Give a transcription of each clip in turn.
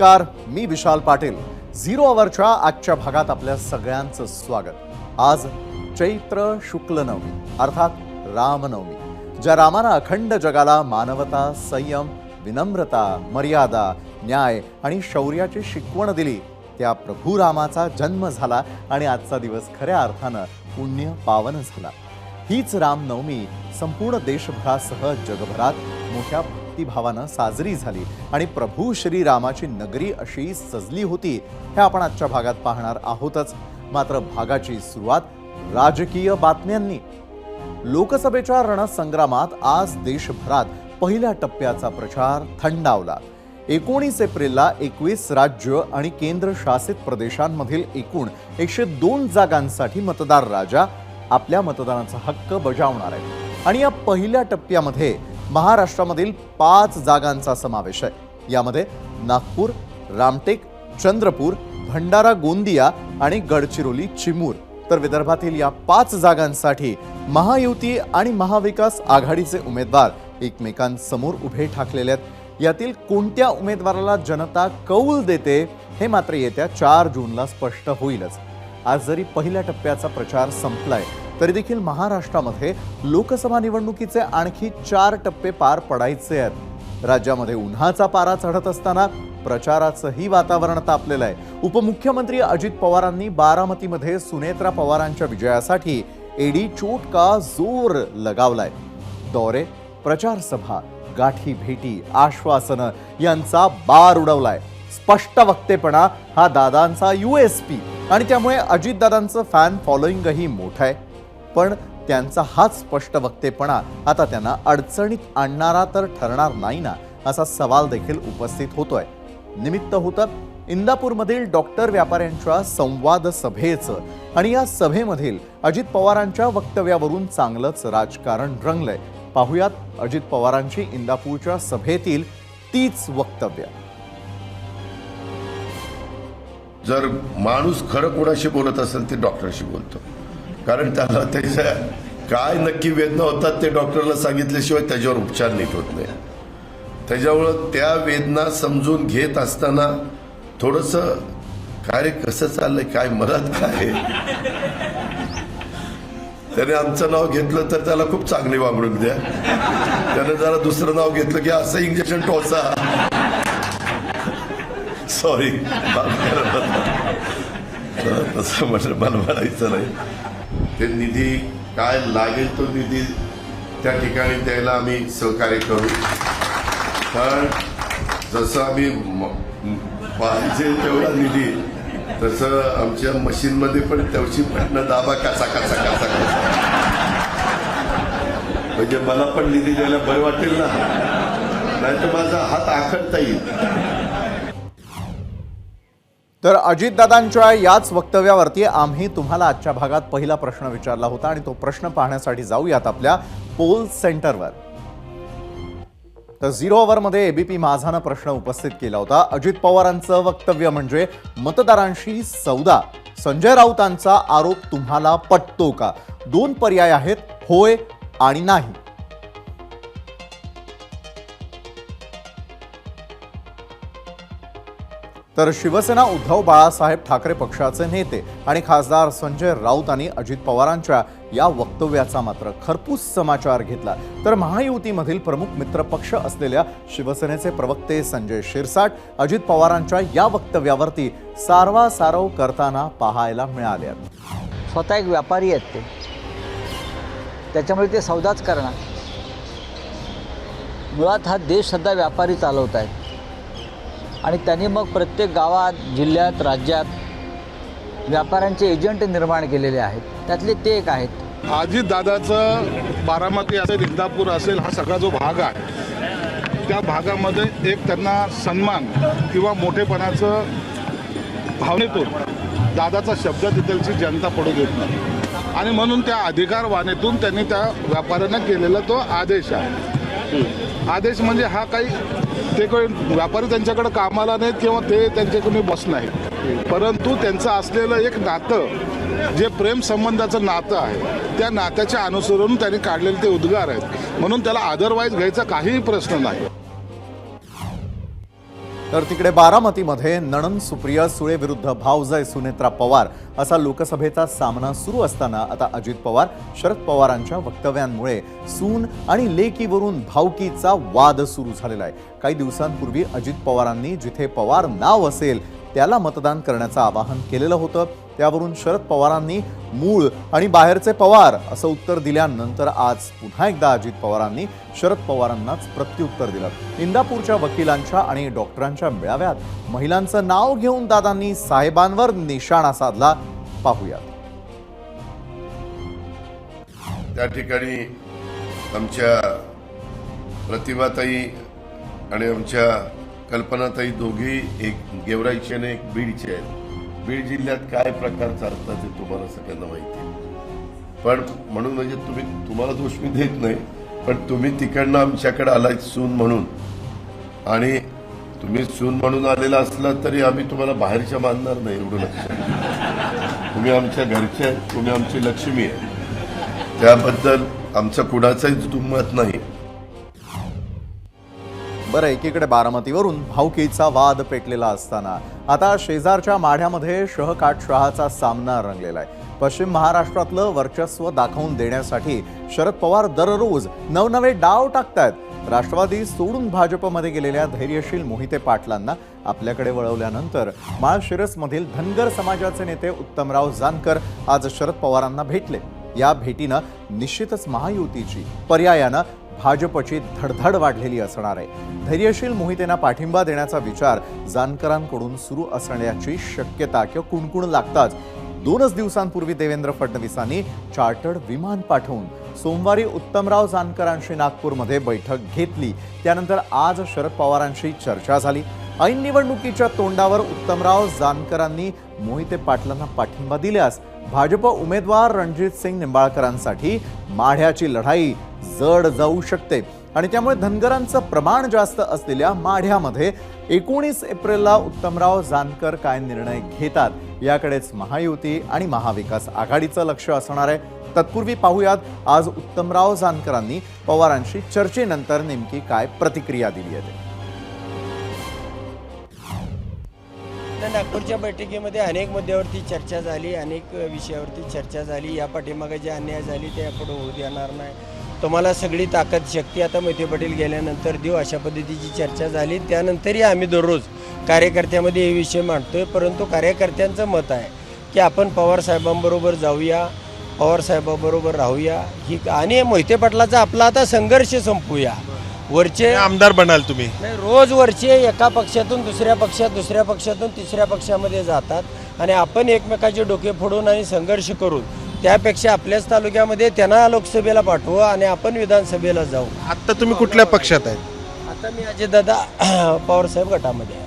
नमस्कार मी विशाल पाटील. झिरो अवरच्या आजच्या भागात आपल्या सगळ्यांचं स्वागत. आज चैत्र शुक्ल नवमी अर्थात रामनवमी. ज्या रामानं अखंड जगाला मानवता संयम विनम्रता मर्यादा न्याय आणि शौर्याची शिकवण दिली त्या प्रभू रामाचा जन्म झाला आणि आजचा दिवस खऱ्या अर्थानं पुण्य पावन झाला. हीच रामनवमी संपूर्ण देशभरासह जगभरात मोठ्या भक्तिभावानं साजरी झाली आणि प्रभू श्रीरामाची नगरी अशी सजली होती हे आपण आजच्या भागात पाहणार आहोतच. मात्र भागाची सुरुवात राजकीय बातम्यांनी. लोकसभेच्या रणसंग्रामात आज देशभरात पहिल्या टप्प्याचा प्रचार थंडावला. एकोणीस एप्रिलला एकवीस राज्य आणि केंद्रशासित प्रदेशांमधील एकूण एकशे दोन जागांसाठी मतदार राजा आपल्या मतदानाचा हक्क बजावणार आहे आणि या पहिल्या टप्प्यामध्ये महाराष्ट्रामधील पाच जागांचा समावेश आहे. यामध्ये नागपूर रामटेक चंद्रपूर भंडारा गोंदिया आणि गडचिरोली चिमूर. तर विदर्भातील या पाच जागांसाठी महायुती आणि महाविकास आघाडीचे उमेदवार एकमेकांसमोर उभे ठाकलेले आहेत. यातील कोणत्या उमेदवाराला जनता कौल देते हे मात्र येत्या चार जूनला स्पष्ट होईलच. आज जरी पहिल्या टप्प्याचा प्रचार संपलाय तरी देखील महाराष्ट्रामध्ये लोकसभा निवडणुकीचे आणखी चार टप्पे पार पडायचे आहेत. राज्यामध्ये उन्हाचा पारा चढत असताना प्रचाराचंही वातावरण तापलेलं आहे. उपमुख्यमंत्री अजित पवारांनी बारामतीमध्ये सुनेत्रा पवारांच्या विजयासाठी एडी चोट का जोर लगावलाय. दौरे प्रचारसभा गाठी भेटी आश्वासनं यांचा बार उडवलाय. स्पष्ट वक्तेपणा हा दादांचा यू एस पी आणि त्यामुळे अजितदादांचं फॅन फॉलोईंगही मोठं आहे. पण त्यांचा हाच स्पष्ट वक्तेपणा आता त्यांना अडचणीत आणणारा तर ठरणार नाही ना असा सवाल देखील उपस्थित होतोय. निमित्त होतं इंदापूरमधील डॉक्टर व्यापाऱ्यांच्या संवाद सभेचं. आणि या सभेमधील अजित पवारांच्या वक्तव्यावरून चांगलंच राजकारण रंगलंय. पाहुयात अजित पवारांची इंदापूरच्या सभेतील तीच वक्तव्य. जर माणूस खरं कोणाशी बोलत असेल ते डॉक्टरशी बोलतो. कारण त्याला त्याच्या काय नक्की वेदना होतात ते डॉक्टरला सांगितल्याशिवाय त्याच्यावर उपचार नीट होत नाही. त्याच्यामुळं त्या वेदना समजून घेत असताना थोडस काय रे कसं चाललंय काय मनात काय त्याने आमचं नाव घेतलं तर त्याला खूप चांगली वागणूक द्या. त्याने जरा दुसरं नाव घेतलं की असं इंजेक्शन टोचा. सॉरी तसं म्हटलं मला म्हणायचं नाही. ते निधी काय लागेल तो निधी त्या ठिकाणी द्यायला आम्ही सहकार्य करू. पण जसं आम्ही म- पाहिजे तेवढा निधी तसं आमच्या मशीनमध्ये पण तेवढी पटणं दाबा कसा कसा कसा कसा म्हणजे मला पण निधी द्यायला बरं वाटेल ना. नाहीतर माझा हात आखडता येईल. तर अजितदादांच्या याच वक्तव्यावरती आम्ही तुम्हाला आजच्या भागात पहिला प्रश्न विचारला होता आणि तो प्रश्न पाहण्यासाठी जाऊयात आपल्या पोल सेंटरवर. तर झिरो ओव्हरमध्ये एबीपी माझानं प्रश्न उपस्थित केला होता. अजित पवारांचं वक्तव्य म्हणजे मतदारांशी सौदा. संजय राऊतांचा आरोप तुम्हाला पटतो का? दोन पर्याय आहेत होय आणि नाही. तर शिवसेना उद्धव बाळासाहेब ठाकरे पक्षाचे नेते आणि खासदार संजय राऊत आणि अजित पवारांच्या या वक्तव्याचा मात्र खरपूस समाचार घेतला. तर महायुतीमधील प्रमुख मित्रपक्ष असलेल्या शिवसेनेचे प्रवक्ते संजय शिरसाट अजित पवारांच्या या वक्तव्यावरती सारवासारव करताना पाहायला मिळाले. स्वतः एक व्यापारी आहेत ते. त्याच्यामुळे ते सौदाच करणार. मुळात हा देश सध्या व्यापारी चालवत आहेत आणि त्यांनी मग प्रत्येक गावात जिल्ह्यात राज्यात व्यापाऱ्यांचे एजंट निर्माण केलेले आहेत. त्यातले ते एक आहेत. आजी दादाचं बारामती असेल इंदापूर असेल हा सगळा जो भाग आहे त्या भागामध्ये एक त्यांना सन्मान किंवा मोठेपणाचं भावनेतून दादाचा शब्द तिथलची जनता पडू देत नाही. आणि म्हणून त्या अधिकारवाणीतून त्यांनी त्या व्यापाऱ्यांना केलेला तो आदेश आहे. आदेश म्हणजे हा काही ते काही व्यापारी त्यांच्याकडे कामाला नाहीत किंवा ते त्यांच्याकडे बस नाहीत. परंतु त्यांचं असलेलं एक नातं जे प्रेम संबंधाचं नातं आहे त्या नात्याच्या अनुसरून त्यांनी काढलेले ते उद्गार आहेत. म्हणून त्याला अदरवाईज घ्यायचा काहीही प्रश्न नाही. तर तिकडे बारामतीमध्ये नणन सुप्रिया सुळे विरुद्ध भावजय सुनेत्रा पवार असा लोकसभेचा सामना सुरू असताना आता अजित पवार शरद पवारांच्या वक्तव्यांमुळे सून आणि लेकीवरून भावकीचा वाद सुरू झालेला आहे. काही दिवसांपूर्वी अजित पवारांनी जिथे पवार नाव असेल त्याला मतदान करण्याचं आवाहन केलेलं होतं. त्यावरून शरद पवारांनी मूळ आणि बाहेरचे पवार असं उत्तर दिल्यानंतर आज पुन्हा एकदा अजित पवारांनी शरद पवारांनाच प्रत्युत्तर दिलं. इंदापूरच्या वकिलांच्या आणि डॉक्टरांच्या मेळाव्यात महिलांचं नाव घेऊन दादांनी साहेबांवर निशाणा साधला. पाहूयात. त्या ठिकाणी आमच्या प्रतिभाताई आणि आमच्या कल्पनाताई दोघी एक गेवराईचे आणि एक बीडचे आहेत. बीड जिल्ह्यात काय प्रकार चालतात ते तुम्हाला सगळ्यांना माहिती आहे. पण म्हणून म्हणजे तुम्ही तुम्हाला दोष मी देत नाही पण तुम्ही तिकडनं आमच्याकडे आलाय सून म्हणून. आणि तुम्ही सून म्हणून आलेला असला तरी आम्ही तुम्हाला बाहेरच्या मानणार नाही एवढं लक्षात तुम्ही आमच्या घरचे आहेत तुम्ही आमची लक्ष्मी आहे त्याबद्दल आमचा कुणाचाही दुमत नाही. बरं एकीकडे बारामतीवरून भावकीचा वाद पेटलेला असताना आता शेजारच्या माढ्यामध्ये शहकाटशहाचा सामना रंगलेला आहे. पश्चिम महाराष्ट्रातलं वर्चस्व दाखवून देण्यासाठी शरद पवार दररोज नवनवे डाव टाकतायत. राष्ट्रवादी सोडून भाजपमध्ये गेलेल्या धैर्यशील मोहिते पाटलांना आपल्याकडे वळवल्यानंतर माळशिरसमधील धनगर समाजाचे नेते उत्तमराव जानकर आज शरद पवारांना भेटले. या भेटीनं निश्चितच महायुतीची पर्यायानं भाजपची धडधड वाढलेली असणार आहे. धैर्यशील मोहितेंना पाठिंबा देण्याचा विचार जानकरांकडून सुरू असण्याची शक्यता किंवा कुणकुण लागताच दोनच दिवसांपूर्वी देवेंद्र फडणवीसांनी चार्टर्ड विमान पाठवून सोमवारी उत्तमराव जानकरांशी नागपूरमध्ये बैठक घेतली. त्यानंतर आज शरद पवारांशी चर्चा झाली. ऐन निवडणुकीच्या तोंडावर उत्तमराव जानकरांनी मोहिते पाटलांना पाठिंबा दिल्यास भाजप उमेदवार रणजित सिंग निंबाळकरांसाठी माढ्याची लढाई जड जाऊ शकते. आणि त्यामुळे धनगरांचं प्रमाण जास्त असलेल्या माढ्यामध्ये एकोणीस एप्रिलला उत्तमराव जानकर काय निर्णय घेतात याकडेच महायुती आणि महाविकास आघाडीचं लक्ष असणार आहे. तत्पूर्वी पाहूयात आज उत्तमराव जानकरांनी पवारांशी चर्चेनंतर नेमकी काय प्रतिक्रिया दिली आहे ते. त्या नागपूरच्या बैठकीमध्ये अनेक मुद्द्यावरती चर्चा झाली अनेक विषयावरती चर्चा झाली. या पाठीमागे जे अन्याय झाली ते आपण होऊ देणार नाही. तुम्हाला सगळी ताकद शक्ती आता मोहिते पाटील गेल्यानंतर देऊ अशा पद्धतीची चर्चा झाली. त्यानंतरही आम्ही दररोज कार्यकर्त्यामध्ये हे विषय मांडतोय परंतु कार्यकर्त्यांचं मत आहे की आपण पवार साहेबांबरोबर जाऊया पवार साहेबांबरोबर राहूया. ही आणि मोहिते पाटलाचा आपला आता संघर्ष संपूया. वरचे आमदार बनाल तुम्ही. नाही रोज वरचे एका पक्षातून दुसऱ्या पक्षात दुसऱ्या पक्षातून तिसऱ्या पक्षामध्ये जातात आणि आपण एकमेकाचे डोके फोडून आणि संघर्ष करून त्यापेक्षा आपल्याच तालुक्यामध्ये त्यांना लोकसभेला पाठवू आणि आपण विधानसभेला जाऊ. आता तुम्ही कुठल्या पक्षात आहेत? आता मी अजयदादा पवारसाहेब गटामध्ये आहे.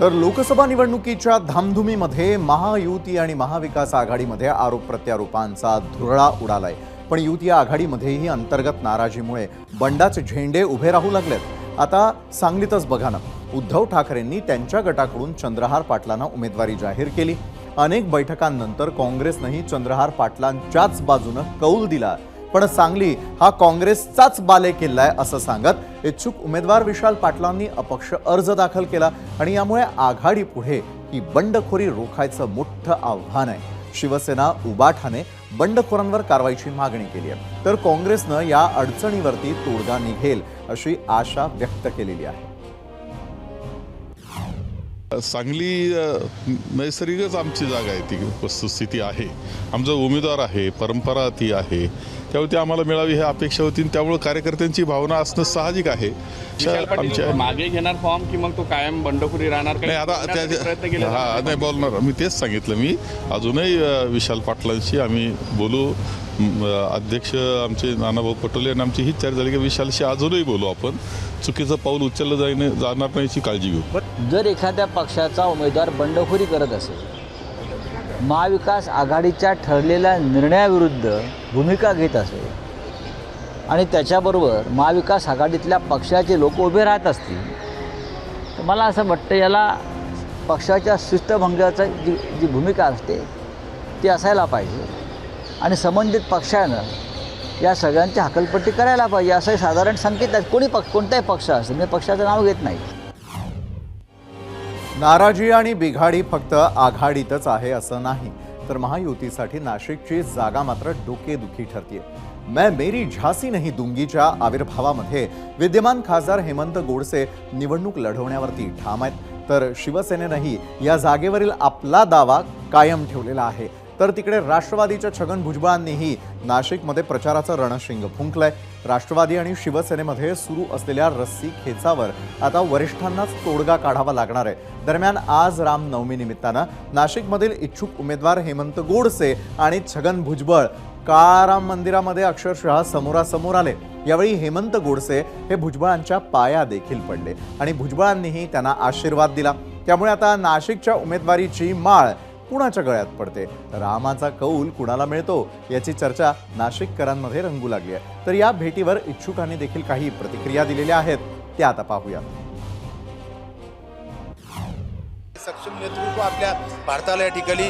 तर लोकसभा निवडणुकीच्या धामधुमीमध्ये महायुती आणि महाविकास आघाडीमध्ये आरोप प्रत्यारोपांचा धुरळा उडालाय. पण युती आघाडीमध्येही अंतर्गत नाराजीमुळे बंडाचे झेंडे उभे राहू लागलेत. आता सांगलीतच बघा ना उद्धव ठाकरेंनी त्यांच्या गटाकडून चंद्रहार पाटलांना उमेदवारी जाहीर केली. अनेक बैठकांनंतर काँग्रेसनंही चंद्रहार पाटलांच्याच बाजूनं कौल दिला. पण सांगली हा काँग्रेसचाच बाले किल्ला असं सांगत इच्छुक उमेदवार विशाल पाटलांनी अपक्ष अर्ज दाखल केला आणि यामुळे आघाडी पुढे ही बंडखोरी रोखायचं मोठं आव्हान आहे. शिवसेना उबाठाने बंडखोरांवर कारवाईची मागणी केली आहे. तर काँग्रेसनं या अडचणीवरती तोडगा निघेल अशी आशा व्यक्त केलेली आहे. सांगली नैसर्गिकच आमची जागा आहे ती. वस्तुस्थिती आहे. आमचा उमेदवार आहे परंपरा ती आहे. त्यामुळे ती आम्हाला मिळावी ही अपेक्षा होती त्यामुळे कार्यकर्त्यांची भावना असणं साहजिक आहे. आमच्या मागे घेणार फॉर्म की मग तो कायम बंडखोरी राहणार? नाही आता करण्यासाठी प्रयत्न केले त्या हा नाही बोलणार. मी तेच सांगितलं. मी अजूनही विशाल पाटलांशी आम्ही बोलू. अध्यक्ष आमचे नानाभाऊ पटोले आणि आमची हीच चर्चा झाली की विशालशी अजूनही बोलू आपण. चुकीचं पाऊल उचललं जाईन जाणार नाही याची काळजी घेऊ. जर एखाद्या पक्षाचा उमेदवार बंडखोरी करत असेल महाविकास आघाडीच्या ठरलेल्या निर्णयाविरुद्ध भूमिका घेत असेल आणि त्याच्याबरोबर महाविकास आघाडीतल्या पक्षाचे लोक उभे राहत असतील तर मला असं वाटतं याला पक्षाच्या शिस्तभंगाचा जी जी भूमिका असते ती असायला पाहिजे. आणि संबंधित पक्षानं या सगळ्यांची हकलपट्टी करायला पाहिजे असं साधारण संकेत आहे. कोणी पक्ष कोणताही पक्ष असेल मी पक्षाचं नाव घेत नाही. नाराजी आणि बिघाडी फक्त आघाडीतच आहे असं नाही तर महायुतीसाठी नाशिकची जागा मात्र डोकेदुखी ठरतीये. मैं मेरी झासी नाही दुंगीच्या आविर्भावामध्ये विद्यमान खासदार हेमंत गोडसे निवडणूक लढवण्यावरती ठाम आहेत. तर शिवसेनेनंही या जागेवरील आपला दावा कायम ठेवलेला आहे. तर तिकडे राष्ट्रवादीच्या छगन भुजबळांनीही नाशिकमध्ये प्रचाराचं रणशिंग फुंकलंय. राष्ट्रवादी आणि शिवसेनेमध्ये सुरू असलेल्या रस्सी खेचावर आता वरिष्ठांनाच तोडगा काढावा लागणार आहे. दरम्यान आज रामनवमी निमित्तानं नाशिकमधील इच्छुक उमेदवार हेमंत गोडसे आणि छगन भुजबळ काळाराम मंदिरामध्ये अक्षरशः समोरासमोर आले. यावेळी हेमंत गोडसे हे भुजबळांच्या पाया देखील पडले आणि भुजबळांनीही त्यांना आशीर्वाद दिला. त्यामुळे आता नाशिकच्या उमेदवारीची माळ कुणाच्या गळ्यात पडते? रामाचा कौल कुणाला मिळतो? याची चर्चा नाशिककरांमध्ये रंगू लागली आहे. तर या भेटीवर इच्छुकांनी देखील काही प्रतिक्रिया दिलेल्या आहेत. त्या आता पाहूया. सक्षम नेतृत्व आपल्या भारताला या ठिकाणी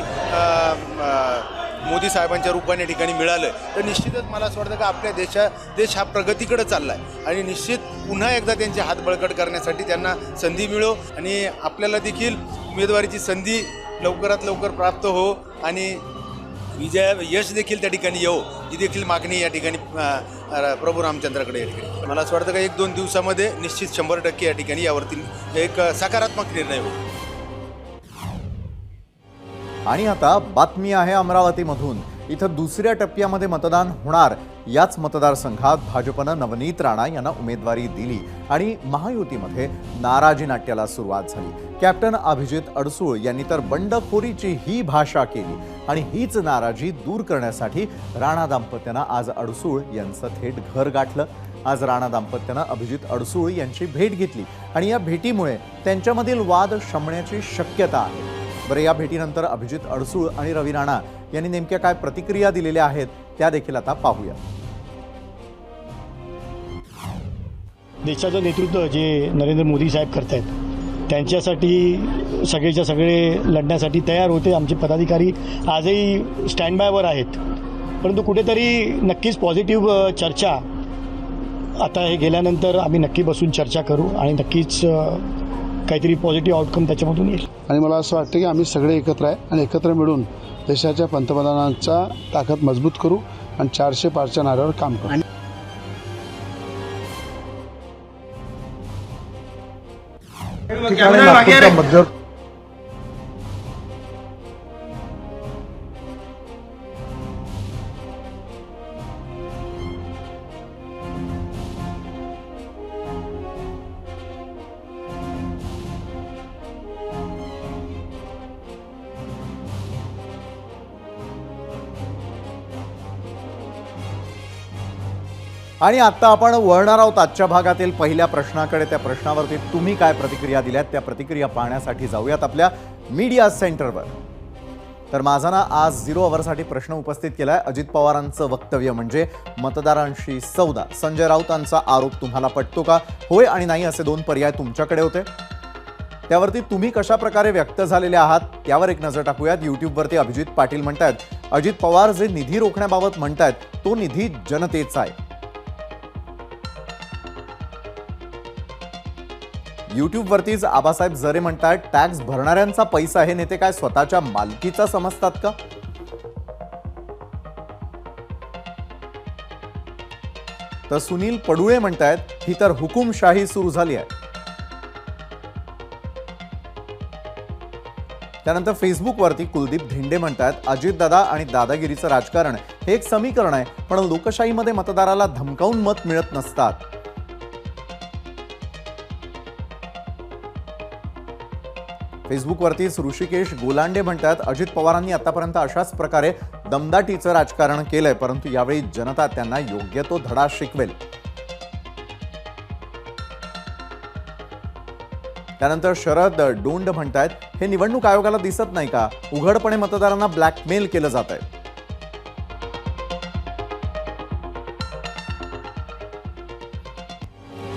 मोदी साहेबांच्या रूपाने या ठिकाणी मिळालं तर निश्चितच मला असं वाटतं की आपल्या देशा देश हा प्रगतीकडे चालला आहे आणि निश्चित पुन्हा एकदा त्यांचे हात बळकट करण्यासाठी त्यांना संधी मिळो. आणि आपल्याला देखील उमेदवारीची संधी लवकरात लवकर प्राप्त हो आणि विजय यश देखील त्या ठिकाणी येऊ ही देखील मागणी या ठिकाणी प्रभू रामचंद्राकडे या ठिकाणी. मला असं वाटतं का एक दोन दिवसामध्ये निश्चित शंभर टक्के या ठिकाणी यावरती एक सकारात्मक निर्णय होईल. आणि आता बातमी आहे अमरावतीमधून. इथं दुसऱ्या टप्प्यामध्ये मतदान होणार. याच मतदारसंघात भाजपनं नवनीत राणा यांना उमेदवारी दिली आणि महायुतीमध्ये नाराजी नाट्याला सुरुवात झाली. कॅप्टन अभिजित अडसूळ यांनी तर बंडखोरीची ही भाषा केली आणि हीच नाराजी दूर करण्यासाठी राणा दाम्पत्यानं आज अडसूळ यांचं थेट घर गाठलं. आज राणा दाम्पत्यानं अभिजित अडसूळ यांची भेट घेतली आणि या भेटीमुळे त्यांच्यामधील वाद शमण्याची शक्यता आहे. बरं या भेटीनंतर अभिजित अडसूळ आणि रवी राणा यांनी नेमक्या काय प्रतिक्रिया दिलेल्या आहेत त्या देखील आता पाहूया. देशाचं नेतृत्व जे नरेंद्र मोदी साहेब करत आहेत त्यांच्यासाठी सगळेच्या सगळे लढण्यासाठी तयार होते आमचे पदाधिकारी. आजही स्टँड बायवर आहेत. परंतु कुठेतरी नक्कीच पॉझिटिव्ह चर्चा. आता हे गेल्यानंतर आम्ही नक्की बसून चर्चा करू आणि नक्कीच काहीतरी पॉझिटिव्ह आउटकम त्याच्यामधून येईल. आणि मला असं वाटतं की आम्ही सगळे एकत्र आहे आणि एकत्र मिळून देशाच्या पंतप्रधानांचा ताकद मजबूत करू आणि चारशे पाचच्या नाऱ्यावर काम करू. ठिकाणी नागपूरच्या आणि आता आपण वळणार आहोत आजच्या भागातील पहिल्या प्रश्नाकडे. त्या प्रश्नावरती तुम्ही काय प्रतिक्रिया दिल्यात त्या प्रतिक्रिया पाहण्यासाठी जाऊयात आपल्या मीडिया सेंटरवर. तर माझा ना आज झिरो अवरसाठी प्रश्न उपस्थित केला आहे अजित पवारांचं वक्तव्य म्हणजे मतदारांशी सौदा. संजय राऊतांचा आरोप तुम्हाला पटतो का? होय आणि नाही असे दोन पर्याय तुमच्याकडे होते. त्यावरती तुम्ही कशा प्रकारे व्यक्त झालेले आहात त्यावर एक नजर टाकूयात. यूट्यूबवरती अभिजित पाटील म्हणतायत अजित पवार जे निधी रोखण्याबाबत म्हणतायत तो निधी जनतेचा आहे. युट्यूबवरतीच आबासाहेब जरे म्हणतात टॅक्स भरणाऱ्यांचा पैसा हे नेते काय स्वतःच्या मालकीचा समजतात का? तर सुनील पडुळे म्हणतायत ही तर हुकुमशाही सुरू झाली आहे. त्यानंतर फेसबुकवरती कुलदीप धिंडे म्हणतात अजितदादा आणि दादागिरीचं राजकारण हे एक समीकरण आहे पण लोकशाहीमध्ये मतदाराला धमकावून मत मिळत नसतात. फेसबुकवरतीच ऋषिकेश गोलांडे म्हणतात अजित पवारांनी आतापर्यंत अशाच प्रकारे दमदाटीचं राजकारण केलंय परंतु यावेळी जनता त्यांना योग्य तो धडा शिकवेल. त्यानंतर शरद डोंड म्हणतायत हे निवडणूक आयोगाला दिसत नाही का? उघडपणे मतदारांना ब्लॅकमेल केलं जात आहे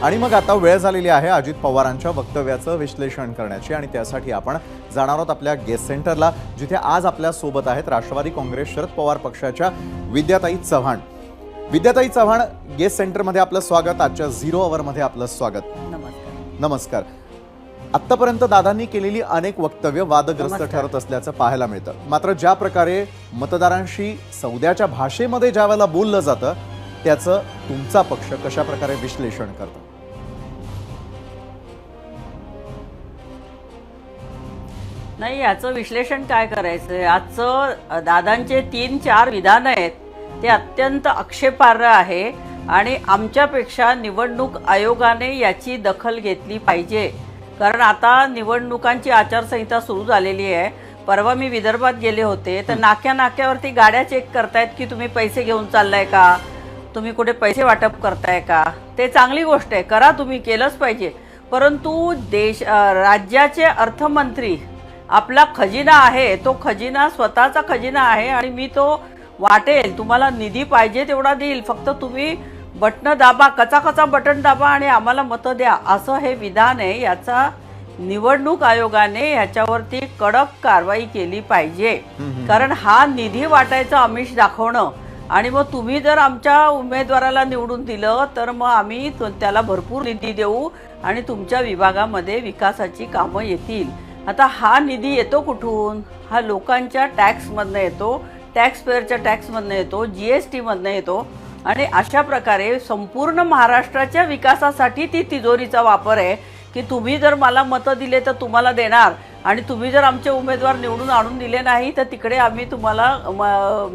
आणि मग आता वेळ झालेली आहे अजित पवारांच्या वक्तव्याचं विश्लेषण करण्याची आणि त्यासाठी आपण जाणार आहोत आपल्या गेस्ट सेंटरला जिथे आज आपल्यासोबत आहेत राष्ट्रवादी काँग्रेस शरद पवार पक्षाच्या विद्याताई चव्हाण. विद्याताई चव्हाण गेस्ट सेंटरमध्ये आपलं स्वागत आजच्या झिरो अवरमध्ये आपलं स्वागत. नमस्कार. आत्तापर्यंत दादांनी केलेली अनेक वक्तव्य वादग्रस्त ठरत असल्याचं पाहायला मिळतं. मात्र ज्या प्रकारे मतदारांशी सौद्याच्या भाषेमध्ये ज्या वेळेला बोललं जातं त्याचं तुमचा पक्ष कशा प्रकारे विश्लेषण करतो? नाही याचं विश्लेषण काय करायचं आजचं दादांचे तीन चार विधान आहेत ते अत्यंत आक्षेपार्ह आहे आणि आमच्यापेक्षा निवडणूक आयोगाने याची दखल घेतली पाहिजे. कारण आता निवडणुकांची आचारसंहिता सुरू झालेली आहे. परवा मी विदर्भात गेले होते तर नाक्या नाक्यावरती गाड्या चेक करतायत की तुम्ही पैसे घेऊन चाललाय का? तुम्ही कुठे पैसे वाटप करताय का? ते चांगली गोष्ट आहे करा तुम्ही केलंच पाहिजे. परंतु देश राज्याचे अर्थमंत्री आपला खजिना आहे तो खजिना स्वतःचा खजिना आहे आणि मी तो वाटेल. तुम्हाला निधी पाहिजे तेवढा देईल. फक्त तुम्ही बटणं दाबा कचा कचा बटन दाबा आणि आम्हाला मतं द्या. असं हे विधान आहे. याचा निवडणूक आयोगाने ह्याच्यावरती कडक कारवाई केली पाहिजे. कारण हा निधी वाटायचं आमिष दाखवणं. आणि मग तुम्ही जर आमच्या उमेदवाराला निवडून दिलं तर मग आम्ही त्याला भरपूर निधी देऊ आणि तुमच्या विभागामध्ये विकासाची कामं येतील. आता हा निधी येतो कुठून? हा लोकांच्या टॅक्समधनं येतो टॅक्स पेअरच्या टॅक्समधनं येतो जी एस टीमधनं येतो. आणि अशा प्रकारे संपूर्ण महाराष्ट्राच्या विकासासाठी ती तिजोरीचा वापर आहे की तुम्ही जर मला मतं दिले तर तुम्हाला देणार. आणि तुम्ही जर आमचे उमेदवार निवडून आणून दिले नाही तर तिकडे आम्ही तुम्हाला म,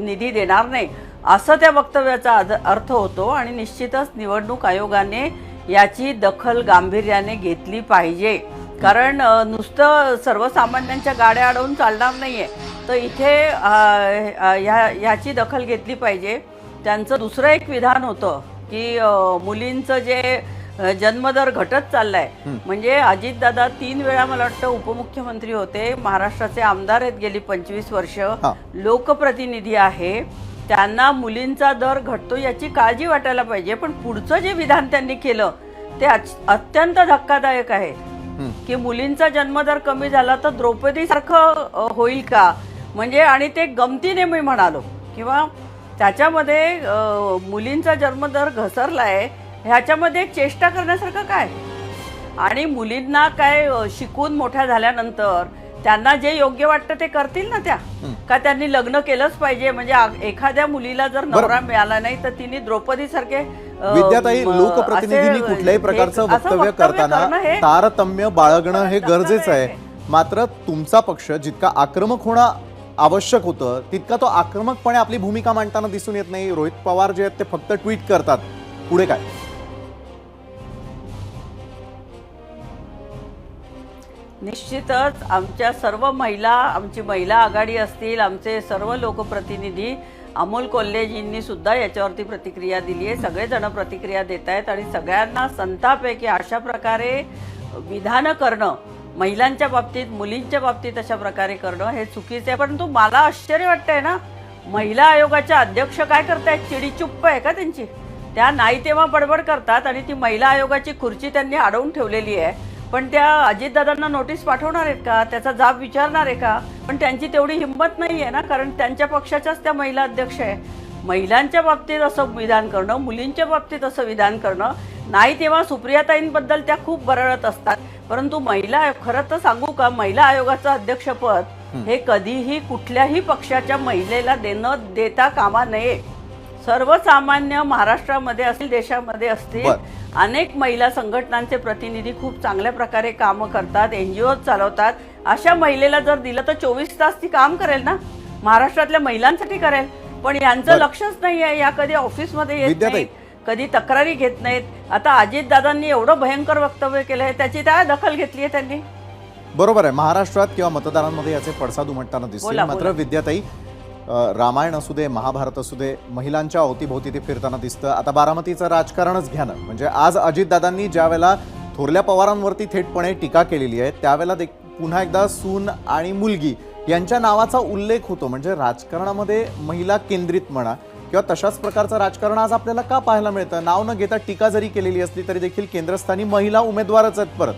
निधी देणार नाही. असं त्या वक्तव्याचा अद- अर्थ होतो. आणि निश्चितच निवडणूक आयोगाने याची दखल गांभीर्याने घेतली पाहिजे. कारण नुसतं सर्वसामान्यांच्या गाड्या अडवून चालणार नाही आहे तर इथे ह्या ह्याची दखल घेतली पाहिजे. त्यांचं दुसरं एक विधान होतं की मुलींचं जे जन्मदर घटत चाललाय म्हणजे अजितदादा तीन वेळा मला वाटतं उपमुख्यमंत्री होते. महाराष्ट्राचे आमदार आहेत गेली पंचवीस वर्ष. लोकप्रतिनिधी आहे. त्यांना मुलींचा दर घटतो याची काळजी वाटायला पाहिजे. पण पुढचं जे विधान त्यांनी केलं ते अत्यंत धक्कादायक आहे. की मुलींचा जन्मदर कमी झाला तर द्रौपदी सारखं होईल का? म्हणजे आणि ते गमतीने मी म्हणालो किंवा त्याच्यामध्ये अ, मुलींचा जन्मदर आहे ह्याच्यामध्ये चेष्टा करण्यासारखं काय? आणि मुलींना काय शिकून मोठ्या झाल्यानंतर त्यांना जे योग्य वाटतं ते करतील ना त्या? का त्यांनी लग्न केलंच पाहिजे? म्हणजे एखाद्या मुलीला जर नवरा मिळाला नाही तर तिने द्रौपदी सारखे विद्याताई लोकप्रतिनिधींनी कुठल्याही प्रकारचं वक्तव्य करताना तारतम्य बाळगणं हे गरजेचं आहे. मात्र तुमचा पक्ष जितका आक्रमक होणं आवश्यक होतं तितका तो आक्रमकपणे आपली भूमिका मांडताना दिसून येत नाही. रोहित पवार जे आहेत ते फक्त ट्विट करतात. पुढे काय? निश्चितच आमच्या सर्व महिला आमची महिला आघाडी असतील आमचे सर्व लोकप्रतिनिधी अमोल कोल्हेजींनी सुद्धा याच्यावरती प्रतिक्रिया दिली आहे. सगळेजण प्रतिक्रिया देत आहेत आणि सगळ्यांना संताप आहे की अशा प्रकारे विधानं करणं महिलांच्या बाबतीत मुलींच्या बाबतीत अशा प्रकारे करणं हे चुकीचं आहे. परंतु मला आश्चर्य वाटतंय ना महिला आयोगाच्या अध्यक्ष काय करतायत? चिडी चुप्प आहे का त्यांची? त्या नाही तेव्हा बडबड करतात आणि ती महिला आयोगाची खुर्ची त्यांनी अडवून ठेवलेली आहे. पण त्या अजितदादांना नोटीस पाठवणार आहेत का? त्याचा जाब विचारणार आहे का? पण त्यांची तेवढी हिंमत नाही आहे ना कारण त्यांच्या पक्षाच्याच त्या महिला अध्यक्ष आहे. महिलांच्या बाबतीत असं विधान करणं मुलींच्या बाबतीत असं विधान करणं नाही तेव्हा सुप्रियाताईंबद्दल त्या खूप बरळत असतात. परंतु महिला खरं तर सांगू का महिला आयोगाचं अध्यक्षपद हे कधीही कुठल्याही पक्षाच्या महिलेला देणं देता कामा नये. सर्वसामान्य महाराष्ट्रामध्ये असतील देशामध्ये असतील. अनेक महिला संघटनांचे प्रतिनिधी खूप चांगल्या प्रकारे कामं करतात एन जी ओ चालवतात अशा महिलेला जर दिलं तर चोवीस तास ती काम करेल ना महाराष्ट्रातल्या महिलांसाठी करेल पण यांचं. लक्षच नाही आहे या कधी ऑफिसमध्ये येत. नाहीत कधी तक्रारी घेत नाहीत आता अजितदादांनी एवढं भयंकर वक्तव्य केलं आहे त्याची काय दखल घेतली आहे त्यांनी बरोबर आहे महाराष्ट्रात किंवा मतदारांमध्ये याचे पडसाद उमटताना दिसतील मात्र. विद्याताई रामायण असू दे महाभारत असू दे महिलांच्या अवतीभोवती ते फिरताना दिसतं. आता बारामतीचं राजकारणच घ्या ना म्हणजे आज अजितदादांनी ज्या वेळेला थोरल्या पवारांवरती थेटपणे टीका केलेली आहे त्यावेळेला देख पुन्हा एकदा सून आणि मुलगी यांच्या नावाचा उल्लेख होतो. म्हणजे राजकारणामध्ये महिला केंद्रित म्हणा किंवा तशाच प्रकारचं राजकारण आज आपल्याला का पाहायला मिळतं? नाव न घेता टीका जरी केलेली असली तरी देखील केंद्रस्थानी महिला उमेदवारच आहेत परत.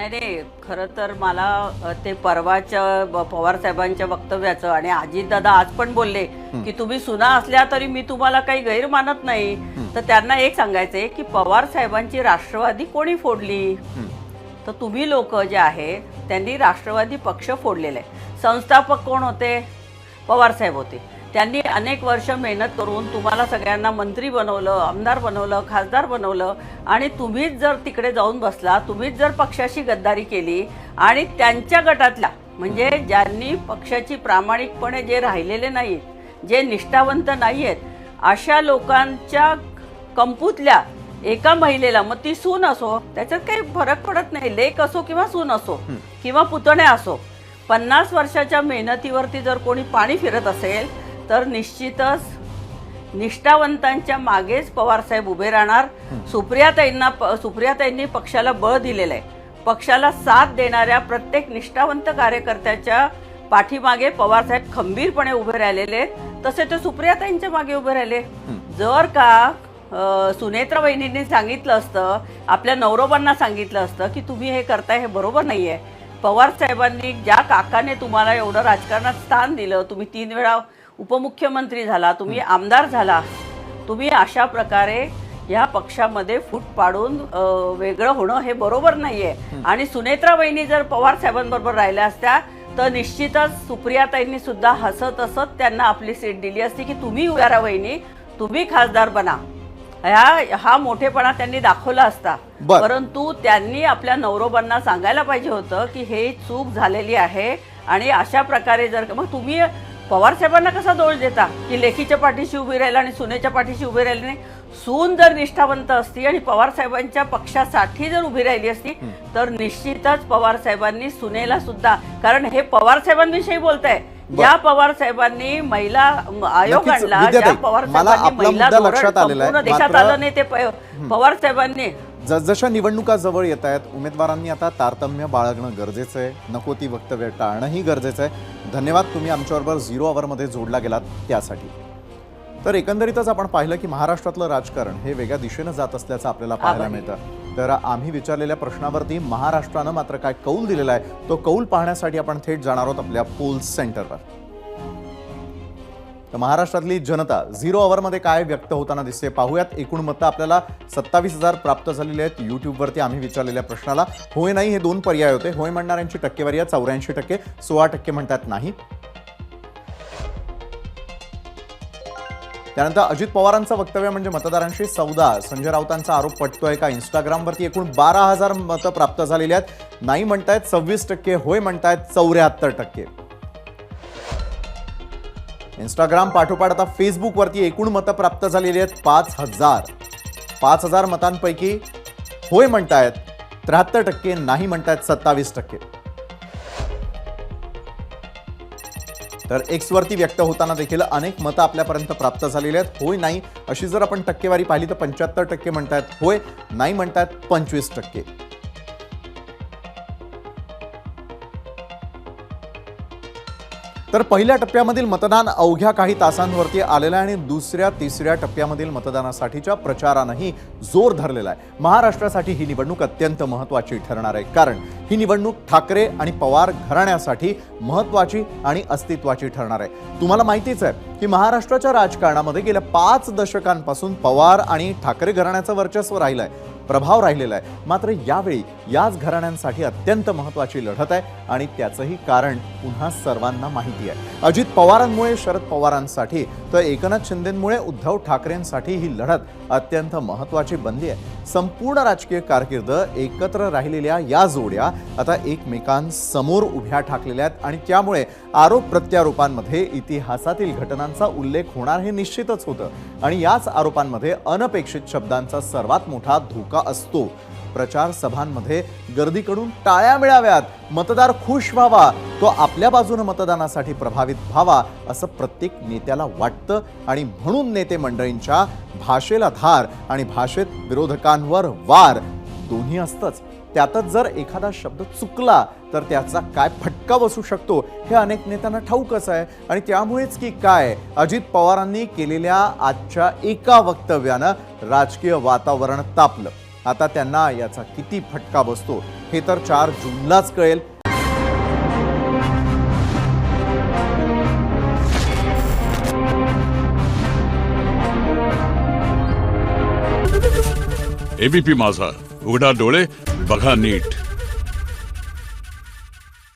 नाही नाही खरं तर मला ते परवाच्या पवार साहेबांच्या वक्तव्याचं आणि अजितदादा आज पण बोलले की तुम्ही सुना असल्या तरी मी तुम्हाला काही गैर मानत नाही. तर त्यांना एक सांगायचंय की पवार साहेबांची राष्ट्रवादी कोणी फोडली? तर तुम्ही लोक जे आहे त्यांनी राष्ट्रवादी पक्ष फोडलेला आहे संस्थापक कोण होते? पवार साहेब होते. त्यांनी अनेक वर्ष मेहनत करून तुम्हाला सगळ्यांना मंत्री बनवलं आमदार बनवलं खासदार बनवलं आणि तुम्हीच जर तिकडे जाऊन बसला तुम्हीच जर पक्षाशी गद्दारी केली आणि त्यांच्या गटातल्या म्हणजे ज्यांनी पक्षाची प्रामाणिकपणे जे राहिलेले नाहीत जे निष्ठावंत नाही आहेत अशा लोकांच्या कंपूतल्या एका महिलेला मग ती सून असो त्याच्यात काही फरक पडत नाही लेक असो किंवा सून असो किंवा पुतण्या असो पन्नास वर्षाच्या मेहनतीवरती जर कोणी पाणी फिरत असेल तर निश्चितच निष्ठावंतांच्या मागेच पवारसाहेब उभे राहणार. सुप्रियाताईंना सुप्रियाताईंनी पक्षाला बळ दिलेलं आहे. पक्षाला साथ देणाऱ्या प्रत्येक निष्ठावंत कार्यकर्त्याच्या पाठीमागे पवारसाहेब खंबीरपणे उभे राहिलेले आहेत. तसे ते सुप्रियाताईंच्या मागे उभे राहिले. जर का सुनेत्रा वहिनींनी सांगितलं असतं आपल्या नवरोबांना सांगितलं असतं की तुम्ही हे करताय हे बरोबर नाही आहे पवार साहेबांनी ज्या काकाने तुम्हाला एवढं राजकारणात स्थान दिलं तुम्ही तीन वेळा उपमुख्यमंत्री झाला तुम्ही आमदार झाला तुम्ही अशा प्रकारे या पक्षामध्ये फूट पाडून वेगळं होणं हे बरोबर नाही आहे आणि सुनेत्रा वहिनी जर पवार साहेबांबरोबर राहिल्या असत्या तर निश्चितच सुप्रियाताईंनी सुद्धा हसत हसत त्यांना आपली सीट दिली असती की तुम्ही राहा वहिनी तुम्ही खासदार बना. ह्या हा मोठेपणा त्यांनी दाखवला असता. परंतु त्यांनी आपल्या नवरोबांना सांगायला पाहिजे होतं की हे चूक झालेली आहे आणि अशा प्रकारे जर मग तुम्ही पवार साहेबांना कसा दोष देता? की लेखीच्या पाठीशी उभी राहिला आणि सुनेच्या पाठीशी उभी राहिली नाही? सून जर निष्ठावंत असती आणि पवार साहेबांच्या पक्षासाठी जर उभी राहिली असती तर निश्चितच पवार साहेबांनी सुनेला सुद्धा. कारण हे पवार साहेबांविषयी बोलत आहे ज्या पवार साहेबांनी महिला आयोग आणला ज्या पवार साहेबांनी महिला लक्षात आलेला देशात आलं नाही ते पवार साहेबांनी जसजशा निवडणुका जवळ येत आहेत उमेदवारांनी आता तारतम्य बाळगणं गरजेचं आहे. नको ती वक्तव्य टाळणंही गरजेचं आहे. धन्यवाद तुम्ही आमच्याबरोबर झिरो आवरमध्ये जोडला गेलात त्यासाठी. तर एकंदरीतच आपण पाहिलं की महाराष्ट्रातलं राजकारण हे वेगळ्या दिशेनं जात असल्याचं आपल्याला पाहायला. मिळतं. तर आम्ही विचारलेल्या प्रश्नावरती महाराष्ट्रानं मात्र काय कौल दिलेला आहे तो कौल पाहण्यासाठी आपण थेट जाणार आहोत आपल्या पोल्स सेंटरवर. तर महाराष्ट्रातली जनता झिरो अवरमध्ये काय व्यक्त होताना दिसते पाहूयात. एकूण मतं आपल्याला सत्तावीस हजार प्राप्त झालेली आहेत. यूट्यूबवरती आम्ही विचारलेल्या प्रश्नाला होय नाही हे दोन पर्याय होते. होय म्हणणाऱ्यांची टक्केवारी आहे चौऱ्याऐंशी टक्के सोळा टक्के म्हणतात नाही. त्यानंतर अजित पवारांचं वक्तव्य म्हणजे मतदारांशी सौदा. संजय राऊतांचा आरोप पटतोय का? इंस्टाग्रामवरती एकूण बारा हजार मतं प्राप्त झालेली आहेत. नाही म्हणतायत सव्वीस टक्के होय म्हणतायत चौऱ्याहत्तर टक्के. इंस्टाग्राम पाठोपाठ आता फेसबुकवरती एकूण मतं प्राप्त झालेली आहेत पाच हजार. पाच हजार मतांपैकी होय म्हणतायत त्र्याहत्तर टक्के नाही म्हणतायत सत्तावीस टक्के. तर एक्सवरती व्यक्त होताना देखील अनेक मतं आपल्यापर्यंत प्राप्त झालेली आहेत. होय नाही अशी जर आपण टक्केवारी पाहिली तर पंच्याहत्तर टक्के म्हणतायत होय नाही म्हणतायत पंचवीस टक्के. तर पहिल्या टप्प्यामधील मतदान अवघ्या काही तासांवरती आलेलं आहे आणि दुसऱ्या तिसऱ्या टप्प्यामधील मतदानासाठीच्या प्रचारानंही जोर धरलेला आहे. महाराष्ट्रासाठी ही निवडणूक अत्यंत महत्त्वाची ठरणार आहे. कारण ही निवडणूक ठाकरे आणि पवार घराण्यासाठी महत्त्वाची आणि अस्तित्वाची ठरणार आहे. तुम्हाला माहितीच आहे की महाराष्ट्राच्या राजकारणामध्ये गेल्या पाच दशकांपासून पवार आणि ठाकरे घराण्याचं वर्चस्व राहिलं आहे प्रभाव राहिलेला आहे. मात्र यावेळी याच घराण्यांसाठी अत्यंत महत्त्वाची लढत आहे आणि त्याचंही कारण पुन्हा सर्वांना माहिती आहे. अजित पवारांमुळे शरद पवारांसाठी तर एकनाथ शिंदेंमुळे उद्धव ठाकरेंसाठी ही लढत अत्यंत महत्त्वाची बनली आहे. संपूर्ण राजकीय कारकीर्द एकत्र राहिलेल्या या जोड्या आता एकमेकांसमोर उभ्या ठाकलेल्या आहेत आणि त्यामुळे आरोप प्रत्यारोपांमध्ये इतिहासातील घटनांचा उल्लेख होणार हे निश्चितच होतं. आणि याच आरोपांमध्ये अनपेक्षित शब्दांचा सर्वात मोठा धोका असतो. प्रचार सभांमध्ये गर्दीकडून टाळ्या मिळाव्यात. मतदार खुश व्हावा. तो आपल्या बाजूने मतदानासाठी प्रभावित व्हावा असं प्रत्येक नेत्याला वाटतं. आणि म्हणून नेते मंडळींच्या भाषेला धार आणि भाषेत विरोधकांवर वार. दोन्ही असतंच. त्यातच जर एखादा शब्द चुकला तर त्याचा काय फटका बसू शकतो? हे अनेक नेत्यांना ठाऊकच आहे. आणि त्यामुळेच की काय? अजित पवारांनी केलेल्या आजच्या एका वक्तव्यानं राजकीय वातावरण तापलं. आता त्यांना याचा किती फटका बसतो हे तर चार जूनलाच कळेल. एबीपी माझा. उघडा डोळे बघा नीट.